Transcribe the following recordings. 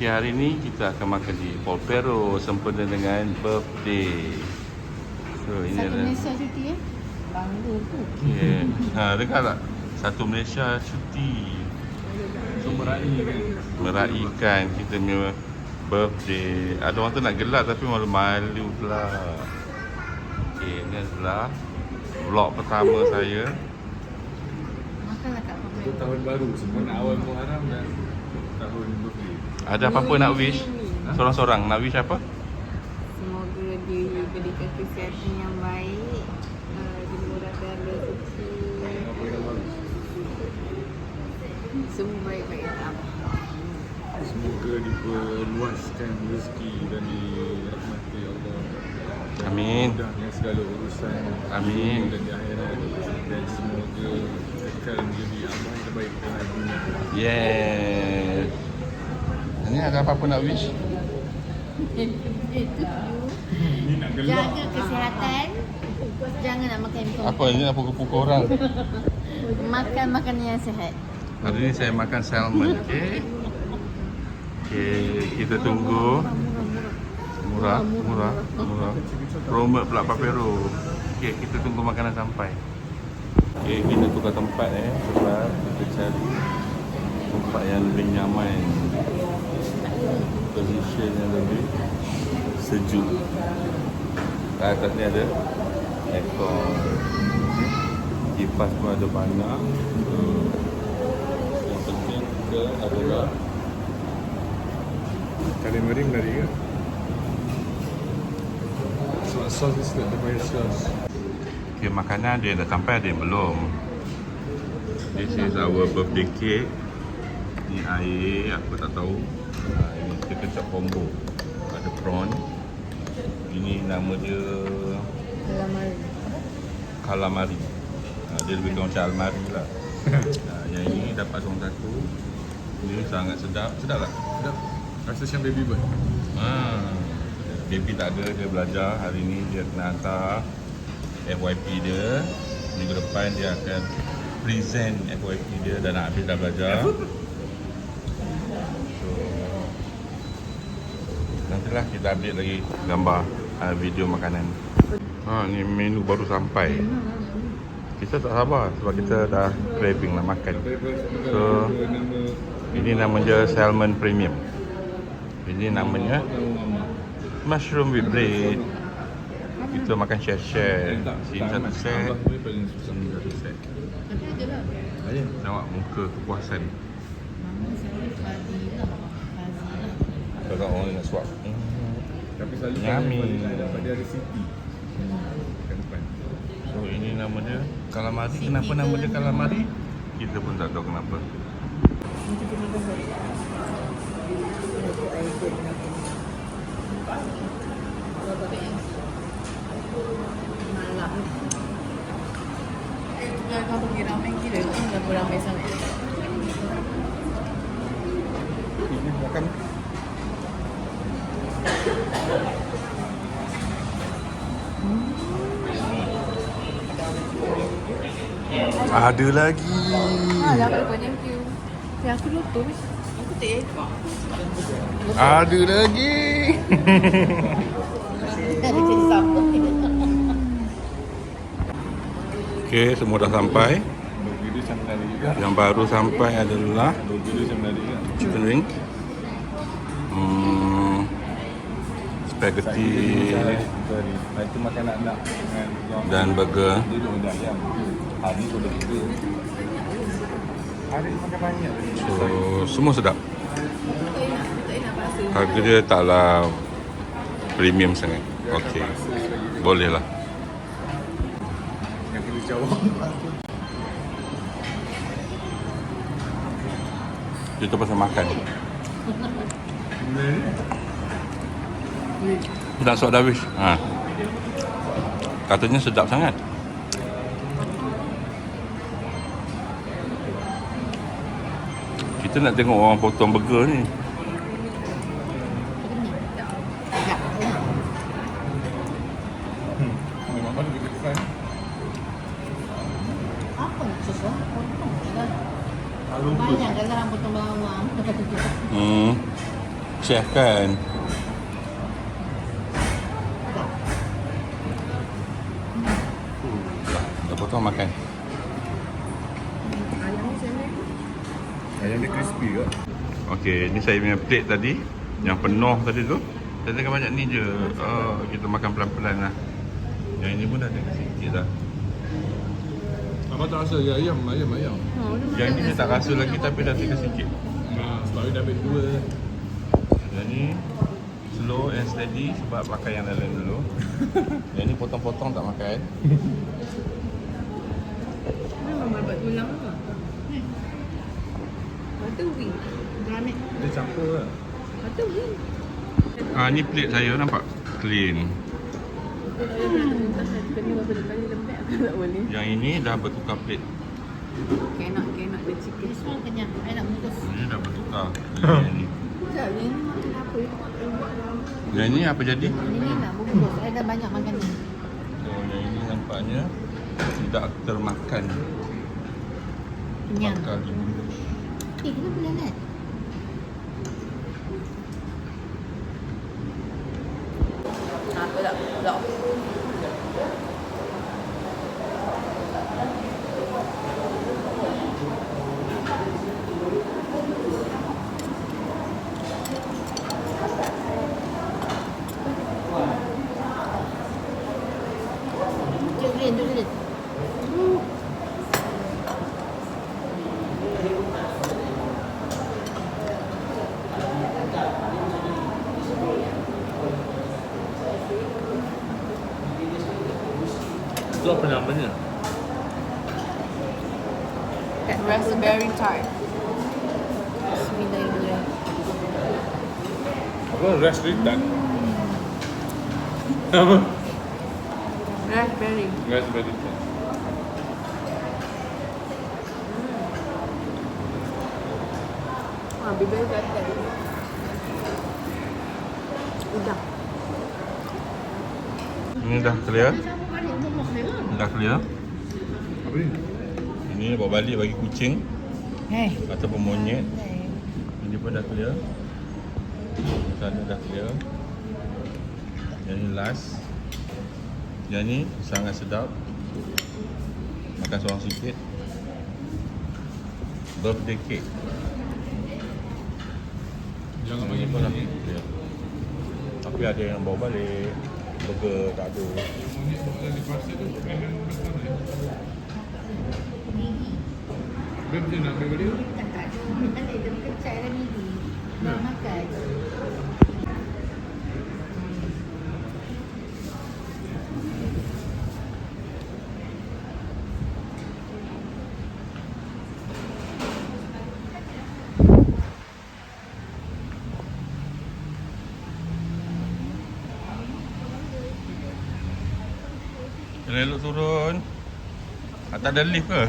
Okay, hari ni kita akan makan di Polpero sempena dengan birthday. So, ini Satu adalah Malaysia cuti eh. Bangga tu. Okay. Ha, dengar tak? Satu Malaysia cuti So meraihkan meraihkan kita punya birthday. Ada orang tu nak gelak tapi malu-malu pula. Okay, ini adalah vlog pertama saya. Makanlah kat Pamela. tahun baru Semua nak awal Muharram dan Tahun birthday Ada apa-apa nak wish? Sorang-sorang nak wish apa? Semoga diberikan kesihatan yang baik, uh, dimurahkan rezeki, semua baik-baik Semoga diperluaskan rezeki dan dirahmati Allah Amin. Mudahkan segala urusan Amin. Dan di akhirat Dan semoga kekal menjadi amal yang terbaik dalam dunia Yes. Ini ada apa-apa nak wish? Ni nak gelak Jaga kesihatan. Jangan nak makan ikan. Apa ini nak pukul-pukul orang? Makan makanan yang sihat. Hari ni saya makan salmon, okey. Okey, kita tunggu. Murah, murah, murah. Promote pula Papero. Okey, kita tunggu makanan sampai. Okey, kita tukar tempat eh sebab kita cari tempat yang lebih nyaman. Position yang lebih sejuk. Kat atas ni ada aircon. Kipas pun ada banyak. Hmm. Yang penting adalah menarik ke? Ni sedap dia pakai sos Okay, makanan ada yang dah sampai, ada yang belum. This is our birthday cake. Ni air, aku tak tahu. Ini kita kecap combo. Ada prawn. Ini nama dia Calamari. calamari. Ha, dia lebih kurang macam almari lah. Ha, yang ini dapat seorang satu. Ini sangat sedap. Sedap tak? Sedap Rasa macam baby bird Ha. Baby tak ada, dia belajar. Hari ni dia kena hantar FYP dia. Minggu depan dia akan present FYP dia dan nak habis dah belajar. Nantilah kita update lagi gambar uh, video makanan. Ha, ni menu baru sampai. Kita tak sabar sebab kita dah craving nak makan. So, Ini nama dia salmon premium. Ini namanya mushroom with bread. Kita makan share-share. Sini satu set. Sini satu set. Tapi ada lah. Tengok muka kepuasan. Kalau orang nak suap. Hmm. Tapi selalu Yummy. kalau dapat dia ada city Kat depan So ini nama dia calamari. Siti Kenapa nama dia ke? calamari? Kita pun tak tahu kenapa. Malam. Kalau kau pergi ramai kira pun dah beramai sangat. Ini makan. Ada lagi. Ah, dah aku thank you. Ya, aku lupa. Aku tak ekor. Ada lagi. Okey, semua dah sampai. Yang baru sampai adalah chicken wing. Hmm, spaghetti Itu dan burger. Hari dah tiga Hari ni makan banyak So, semua sedap. Harga dia taklah premium sangat. Okey. Boleh lah. Yang kena jawab Kita pasal makan. Tak suap dah wish. Ha. Katanya sedap sangat. Kita nak tengok orang potong burger ni. Hmm. chef kan. Dah, dah potong makan. Ayam dia crispy ke? Okey, ni saya punya plate tadi yang penuh tadi tu. Saya tengah banyak ni je. Oh, kita makan pelan-pelan lah. Yang ini pun dah ada sikit dah. Abang tak rasa ya ayam, ayam, ayam. Yang ni dia tak rasa lagi tapi dah sikit-sikit. Nah, sebab dia dah ambil dua. Yang ni slow and steady sebab pakai yang lain dulu. yang ni potong-potong tak makan. Memang babat tulang apa? Mata wing. Dia campur lah. Mata wing. Ah ni plate saya nampak clean. Boleh. Yang ini dah bertukar plate. Cannot, cannot the chicken. This one kenyang. I nak bungkus. Ini dah bertukar. Yang ni. Sekejap ni, apa yang Yang ni apa jadi? Ini nak bungkus. I dah banyak makan ni. So, yang ini nampaknya tidak termakan. Kenyang. Bakal dibungkus. Eh, kenapa lalat? Apa tak? Tak. Cik Green, tu dia. Itu apa namanya? Raspberry tart. Bismillahirrahmanirrahim. Apa? Raspberry tart? Apa? Raspberry. Raspberry tart. Ha, bibir gatal. Udah. Ini dah clear. Sama balik untuk mak dia. Dah clear. Apa ni? Ini bawa balik bagi kucing Eh. ataupun monyet. Ini pun dah clear. Sana dah clear. Yang ni last. Yang ni sangat sedap. Makan seorang sikit. Birthday cake. Jangan bagi pun clear. Tapi ada yang bawa balik. Burger tak ada. Ni. Dia macam nak ambil balik? Tak tak ada. Tak ada. Dia kecak dalam midi. Nak makan. Elok turun. Atas ada lift ke?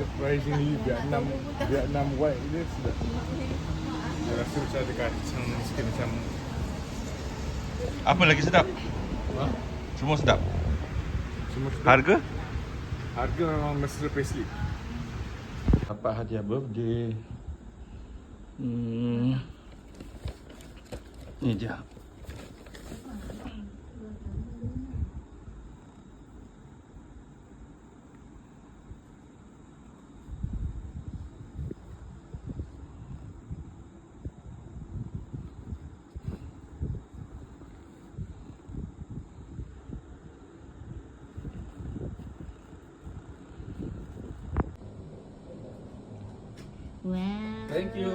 Surprisingly Vietnam Vietnam white dia sedap. Dia rasa macam ada kacang sikit macam Apa lagi sedap? ha? Semua sedap. Semua sedap. Harga? Harga memang mesra payslip. Dapat hadiah birthday. Hmm. Ni dia. Wow. Thank you.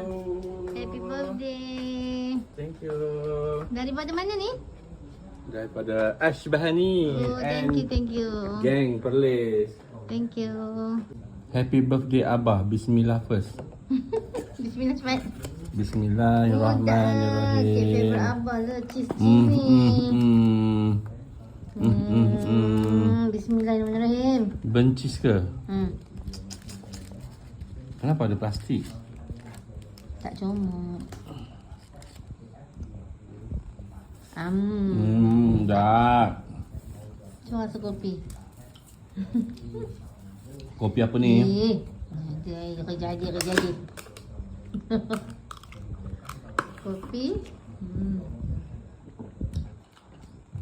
Happy birthday. Thank you. Daripada mana ni? Daripada Ash Bahani Oh, thank you, thank you. Gang Perlis. Thank you. Happy birthday Abah. Bismillah first. Bismillah cepat. Bismillahirrahmanirrahim. Favorite abah lah. Cheese Hmm, cheese ni. hmm, hmm. Hmm, hmm, hmm. Hmm, Bismillahirrahmanirrahim. Bencis ke? Hmm. Kenapa ada plastik? Tak comot. Am. Hmm, dah. Cuma rasa kopi. Kopi apa ni? Eh. Dia kerja dia kerja dia. kopi. Hmm.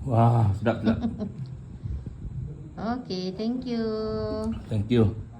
Wah, sedap sedap. Okay, thank you. Thank you.